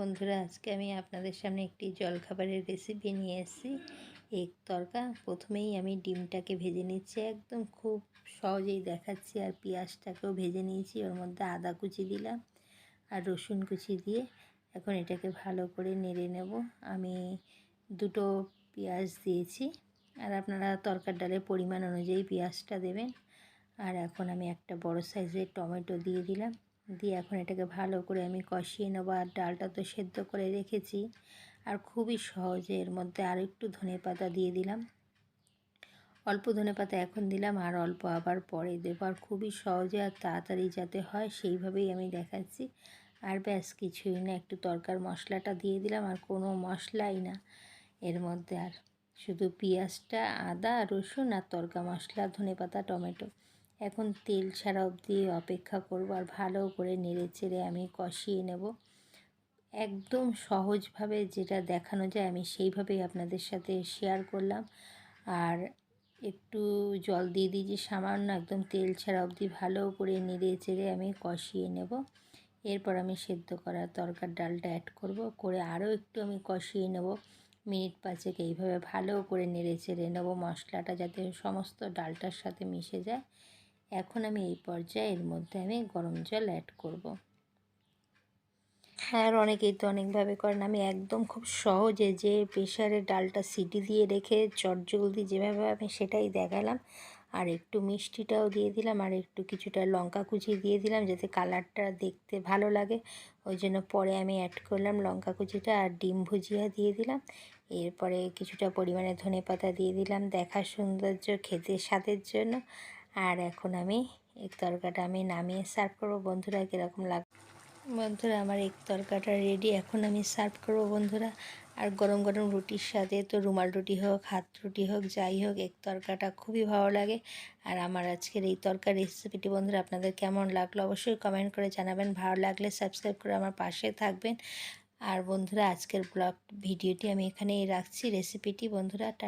বন্ধুরা, আজকে আমি আপনাদের সামনে একটি জলখাবারের রেসিপি নিয়ে এসেছি। এগ তরকা, প্রথমেই আমি ডিমটাকে ভেজে নিচ্ছি, একদম খুব সহজেই দেখাচ্ছি, আর পেঁয়াজটাকেও ভেজে নিয়েছি, ওর মধ্যে আদা কুচি দিলাম আর রসুন কুচি দিয়ে এখন এটাকে ভালো করে নেড়ে নেব। আমি দুটো পেঁয়াজ দিয়েছি, আর আপনারা তরকার ডালের পরিমাণ অনুযায়ী পেঁয়াজটা দেবেন। আর এখন আমি একটা বড় সাইজের টমেটো দিয়ে দিলাম। দিয়ে এখন এটাকে ভালো করে আমি কষিয়ে নেব আর ডালটা তো সেদ্ধ করে রেখেছি। আর খুবই সহজে এর মধ্যে আর একটু ধনে পাতা দিয়ে দিলাম। অল্প ধনে পাতা এখন দিলাম আর অল্প আবার পরে দেবো। আর খুবই সহজে আর তাড়াতাড়ি যাতে হয় সেইভাবেই আমি দেখাচ্ছি। আর ব্যাস, কিছুই না, একটু তরকার মশলাটা দিয়ে দিলাম আর কোনো মশলাই না এর মধ্যে। আর শুধু পেঁয়াজটা, আদা, রসুন আর তরকা মশলা, ধনে পাতা, টমেটো। এখন তেল ছাড়া অবধি অপেক্ষা করব আর ভালো করে নেড়ে চেড়ে আমি কষিয়ে নেব। একদম সহজভাবে যেটা দেখানো যায় আমি সেইভাবেই আপনাদের সাথে শেয়ার করলাম। আর একটু জল দিয়ে দিয়েছি সামান্য একদম তেল ছাড়া অবধি ভালো করে নেড়ে চেড়ে আমি কষিয়ে নেব। এরপর আমি সেদ্ধ করা তরকার ডালটা অ্যাড করব। করে আরও একটু আমি কষিয়ে নেব। মিনিট পাঁচেক এইভাবে ভালো করে নেড়ে চেড়ে নেব। মশলাটা যাতে সমস্ত ডালটার সাথে মিশে যায়। এখন আমি এই পর্যায়ে এর মধ্যে আমি গরম জল অ্যাড করব। আর অনেকেই তো অনেকভাবে করেন। আমি একদম খুব সহজে যে প্রেশারে ডালটা সিটি দিয়ে রেখে চটজলদি যেভাবে আমি সেটাই দেখালাম। আর একটু মিষ্টিটাও দিয়ে দিলাম আর একটু কিছুটা লঙ্কা কুচি দিয়ে দিলাম যাতে কালারটা দেখতে ভালো লাগে। ওই জন্য পরে আমি অ্যাড করলাম লঙ্কা কুচিটা আর ডিম ভুজিয়া দিয়ে দিলাম। এরপরে কিছুটা পরিমাণে ধনে পাতা দিয়ে দিলাম। দেখা সৌন্দর্য, খেতে স্বাদের জন্য। আর এখন আমি এক তরকাটা আমি নামিয়ে সার্ভ করব। বন্ধুরা, কীরকম লাগ বন্ধুরা, আমার এক তরকাটা রেডি এখন আমি সার্ভ করব বন্ধুরা। আর গরম গরম রুটির সাথে তো রুমাল রুটি হোক, হাত রুটি হোক, যাই হোক, এক তরকাটা খুবই ভালো লাগে। আর আমার আজকের এই তরকার রেসিপিটি বন্ধুরা, আপনাদের কেমন লাগল অবশ্যই কমেন্ট করে জানাবেন। ভালো লাগলে সাবস্ক্রাইব করে আমার পাশে থাকবেন। আর বন্ধুরা, আজকের ব্লগ ভিডিওটি আমি এখানেই রাখছি। রেসিপিটি বন্ধুরা